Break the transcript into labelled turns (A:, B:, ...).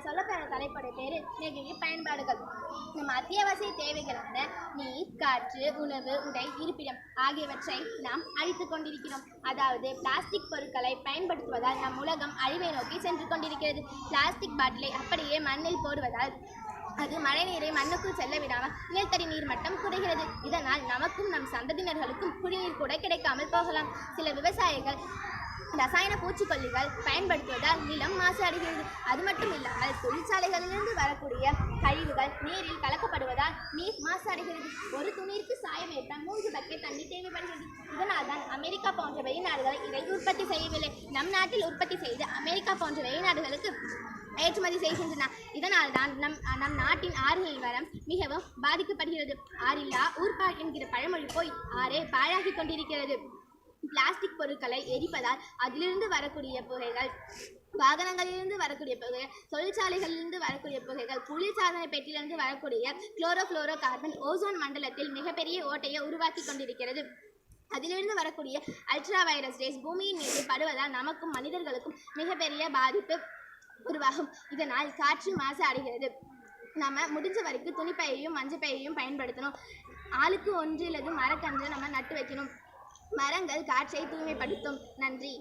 A: நான் சொல்ல போகிற தலைப்போட பேர் நெகிழி பயன்பாடுகள். நம்ம அத்தியாவசிய தேவைகளான நீர் காற்று உணவு உடை இருப்பிடம் ஆகியவற்றை நாம் அழித்து கொண்டிருக்கிறோம். அதாவது பிளாஸ்டிக் பொருட்களை பயன்படுத்துவதால் நம் உலகம் அழிவை நோக்கி சென்று கொண்டிருக்கிறது. பிளாஸ்டிக் பாட்டிலை அப்படியே மண்ணில் போடுவதால் அது மழைநீரை மண்ணுக்குள் செல்ல விடாமல் நிலத்தடி நீர் மட்டம் குறைகிறது. இதனால் நமக்கும் நம் சந்ததியினர்களுக்கும் குடிநீர் கூட கிடைக்காமல் போகலாம். சில விவசாயிகள் ரசாயன பூச்சிக்கொல்லிகள் பயன்படுத்துவதால் நிலம் மாசு அடைகிறது அது மட்டும் இல்லாமல் தொழிற்சாலைகளிலிருந்து வரக்கூடிய கழிவுகள் நீரில் கலக்கப்படுவதால் நீர் மாசு அடைகிறது ஒரு துணிக்கு சாயம் ஏற்றால் மூன்று பக்கெட் தண்ணி தேவைப்படுகிறது. இதனால் தான் அமெரிக்கா போன்ற வெளிநாடுகள் இதை உற்பத்தி செய்யவில்லை. நம் நாட்டில் உற்பத்தி செய்து அமெரிக்கா போன்ற வெளிநாடுகளுக்கு ஏற்றுமதி செய்கின்றன. இதனால் தான் நம் நம் நாட்டின் ஆறுகளின் வரம் மிகவும் பாதிக்கப்படுகிறது. ஆறில்லா ஊர்பா என்கிற பழமொழி போய் ஆறே பாழாகி கொண்டிருக்கிறது. பிளாஸ்டிக் பொருட்களை எரிப்பதால் அதிலிருந்து வரக்கூடிய புகைகள் வாகனங்களிலிருந்து வரக்கூடிய புகைகள் தொழிற்சாலைகளிலிருந்து வரக்கூடிய புகைகள் குளிர்சாதன பெட்டியிலிருந்து வரக்கூடிய குளோரோஃப்ளோரோ கார்பன் ஓசோன் மண்டலத்தில் மிகப்பெரிய ஓட்டையை உருவாக்கி கொண்டிருக்கிறது. அதிலிருந்து வரக்கூடிய அல்ட்ரா வைரஸ் ரேஸ் பூமியின் மீது படுவதால் நமக்கும் மனிதர்களுக்கும் மிகப்பெரிய பாதிப்பு உருவாகும். இதனால் காற்று மாசு அடைகிறது. நம்ம முடிஞ்ச வரைக்கும் துணிப்பையையும் மஞ்சப்பையையும் பயன்படுத்தணும். ஆளுக்கு ஒன்று இல்லது மரக்கன்று நம்ம நட்டு வைக்கணும். மரங்கள் காற்றை தூய்மைப்படுத்தும். நன்றி.